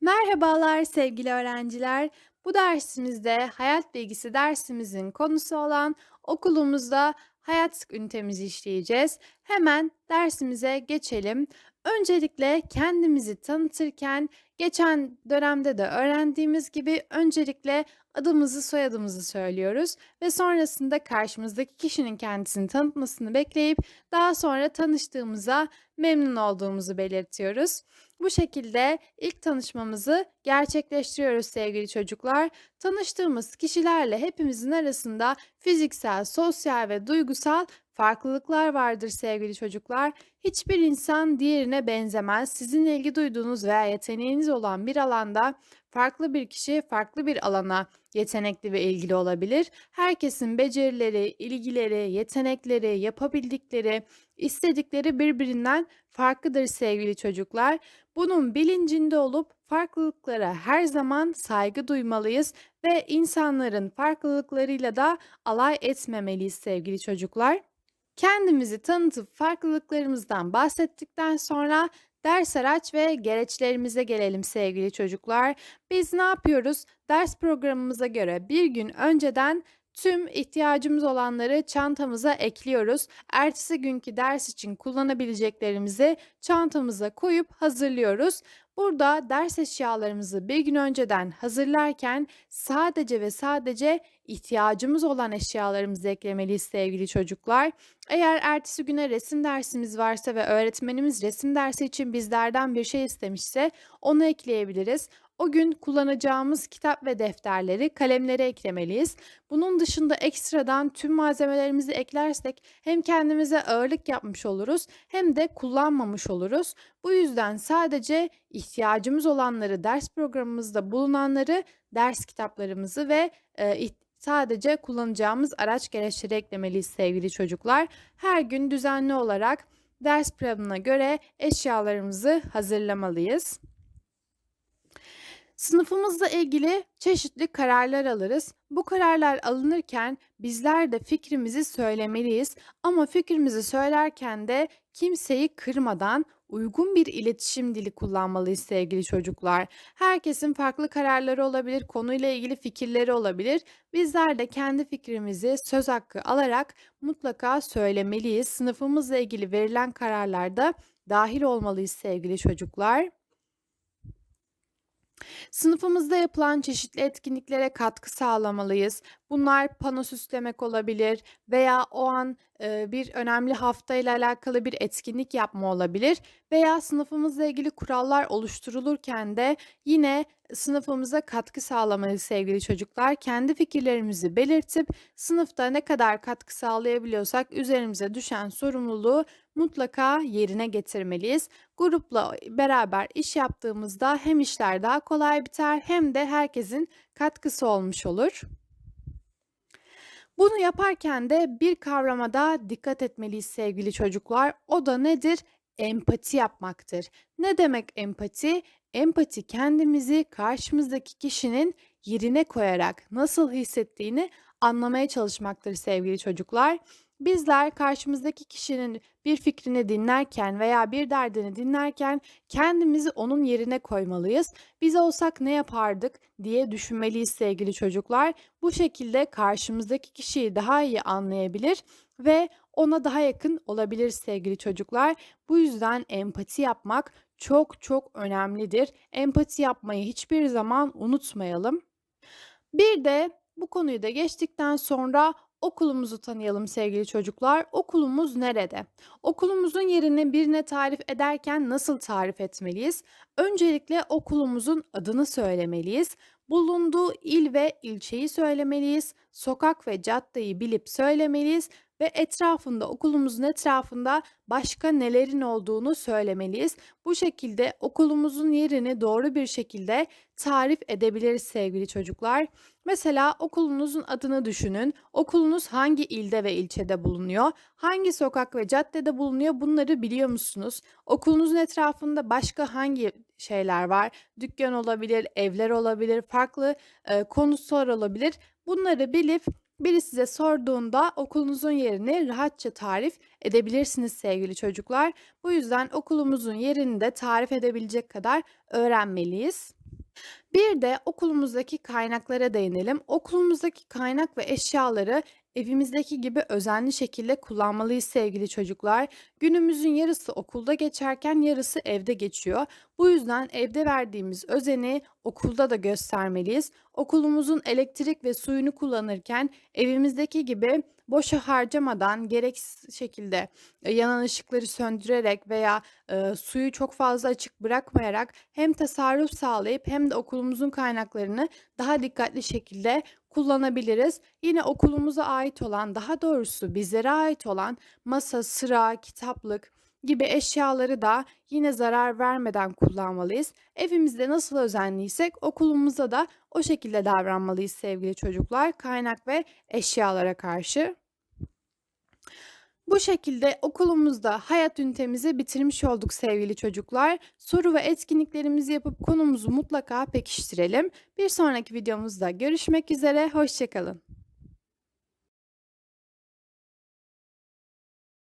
Merhabalar sevgili öğrenciler. Bu dersimizde hayat bilgisi dersimizin konusu olan okulumuzda hayat ünitemizi işleyeceğiz. Hemen dersimize geçelim. Öncelikle kendimizi tanıtırken geçen dönemde de öğrendiğimiz gibi öncelikle adımızı soyadımızı söylüyoruz ve sonrasında karşımızdaki kişinin kendisini tanıtmasını bekleyip daha sonra tanıştığımıza memnun olduğumuzu belirtiyoruz. Bu şekilde ilk tanışmamızı gerçekleştiriyoruz sevgili çocuklar. Tanıştığımız kişilerle hepimizin arasında fiziksel, sosyal ve duygusal farklılıklar vardır sevgili çocuklar. Hiçbir insan diğerine benzemez. Sizinle ilgi duyduğunuz veya yeteneğiniz olan bir alanda farklı bir kişi farklı bir alana yetenekli ve ilgili olabilir. Herkesin becerileri, ilgileri, yetenekleri, yapabildikleri, istedikleri birbirinden farklıdır sevgili çocuklar. Bunun bilincinde olup farklılıklara her zaman saygı duymalıyız ve insanların farklılıklarıyla da alay etmemeliyiz sevgili çocuklar. Kendimizi tanıtıp farklılıklarımızdan bahsettikten sonra ders araç ve gereçlerimize gelelim sevgili çocuklar. Biz ne yapıyoruz? Ders programımıza göre bir gün önceden tüm ihtiyacımız olanları çantamıza ekliyoruz. Ertesi günkü ders için kullanabileceklerimizi çantamıza koyup hazırlıyoruz. Burada ders eşyalarımızı bir gün önceden hazırlarken sadece ve sadece ihtiyacımız olan eşyalarımızı eklemeliyiz sevgili çocuklar. Eğer ertesi güne resim dersimiz varsa ve öğretmenimiz resim dersi için bizlerden bir şey istemişse onu ekleyebiliriz. O gün kullanacağımız kitap ve defterleri, kalemleri eklemeliyiz. Bunun dışında ekstradan tüm malzemelerimizi eklersek hem kendimize ağırlık yapmış oluruz hem de kullanmamış oluruz. Bu yüzden sadece ihtiyacımız olanları, ders programımızda bulunanları, ders kitaplarımızı ve e, sadece kullanacağımız araç gereçleri eklemeliyiz sevgili çocuklar. Her gün düzenli olarak ders planına göre eşyalarımızı hazırlamalıyız. Sınıfımızla ilgili çeşitli kararlar alırız. Bu kararlar alınırken bizler de fikrimizi söylemeliyiz ama fikrimizi söylerken de kimseyi kırmadan uygun bir iletişim dili kullanmalıyız sevgili çocuklar. Herkesin farklı kararları olabilir, konuyla ilgili fikirleri olabilir. Bizler de kendi fikrimizi söz hakkı alarak mutlaka söylemeliyiz. Sınıfımızla ilgili verilen kararlarda dahil olmalıyız sevgili çocuklar. Sınıfımızda yapılan çeşitli etkinliklere katkı sağlamalıyız. Bunlar pano süslemek olabilir veya o an, eee, bir önemli haftayla alakalı bir etkinlik yapma olabilir veya sınıfımızla ilgili kurallar oluşturulurken de yine sınıfımıza katkı sağlamalıyız sevgili çocuklar. Kendi fikirlerimizi belirtip sınıfta ne kadar katkı sağlayabiliyorsak üzerimize düşen sorumluluğu mutlaka yerine getirmeliyiz. Grupla beraber iş yaptığımızda hem işler daha kolay biter hem de herkesin katkısı olmuş olur. Bunu yaparken de bir kavrama da dikkat etmeliyiz sevgili çocuklar. O da nedir? Empati yapmaktır. Ne demek empati? Empati kendimizi karşımızdaki kişinin yerine koyarak nasıl hissettiğini anlamaya çalışmaktır sevgili çocuklar. Bizler karşımızdaki kişinin bir fikrini dinlerken veya bir derdini dinlerken kendimizi onun yerine koymalıyız. Biz olsak ne yapardık diye düşünmeliyiz sevgili çocuklar. Bu şekilde karşımızdaki kişiyi daha iyi anlayabilir ve ona daha yakın olabilir sevgili çocuklar. Bu yüzden empati yapmak çok çok önemlidir. Empati yapmayı hiçbir zaman unutmayalım. Bir de bu konuyu da geçtikten sonra okulumuzu tanıyalım sevgili çocuklar. Okulumuz nerede? Okulumuzun yerini birine tarif ederken nasıl tarif etmeliyiz? Öncelikle okulumuzun adını söylemeliyiz. Bulunduğu il ve ilçeyi söylemeliyiz. Sokak ve caddeyi bilip söylemeliyiz ve etrafında okulumuzun etrafında başka nelerin olduğunu söylemeliyiz. Bu şekilde okulumuzun yerini doğru bir şekilde tarif edebiliriz sevgili çocuklar. Mesela okulunuzun adını düşünün. Okulunuz hangi ilde ve ilçede bulunuyor? Hangi sokak ve caddede bulunuyor? Bunları biliyor musunuz? Okulunuzun etrafında başka hangi şeyler var? Dükkan olabilir, evler olabilir, farklı e, konutlar olabilir. Bunları bilip biri size sorduğunda okulunuzun yerini rahatça tarif edebilirsiniz sevgili çocuklar. Bu yüzden okulumuzun yerini de tarif edebilecek kadar öğrenmeliyiz. Bir de okulumuzdaki kaynaklara değinelim. Okulumuzdaki kaynak ve eşyaları evimizdeki gibi özenli şekilde kullanmalıyız sevgili çocuklar. Günümüzün yarısı okulda geçerken yarısı evde geçiyor. Bu yüzden evde verdiğimiz özeni okulda da göstermeliyiz. Okulumuzun elektrik ve suyunu kullanırken evimizdeki gibi boşa harcamadan gereksiz şekilde e, yanan ışıkları söndürerek veya e, suyu çok fazla açık bırakmayarak hem tasarruf sağlayıp hem de okulumuzun kaynaklarını daha dikkatli şekilde kullanabiliriz. Yine okulumuza ait olan, daha doğrusu bizlere ait olan masa, sıra, kitaplık gibi eşyaları da yine zarar vermeden kullanmalıyız. Evimizde nasıl özenliysek okulumuzda da o şekilde davranmalıyız sevgili çocuklar, kaynak ve eşyalara karşı. Bu şekilde okulumuzda hayat ünitemizi bitirmiş olduk sevgili çocuklar. Soru ve etkinliklerimizi yapıp konumuzu mutlaka pekiştirelim. Bir sonraki videomuzda görüşmek üzere, hoşçakalın.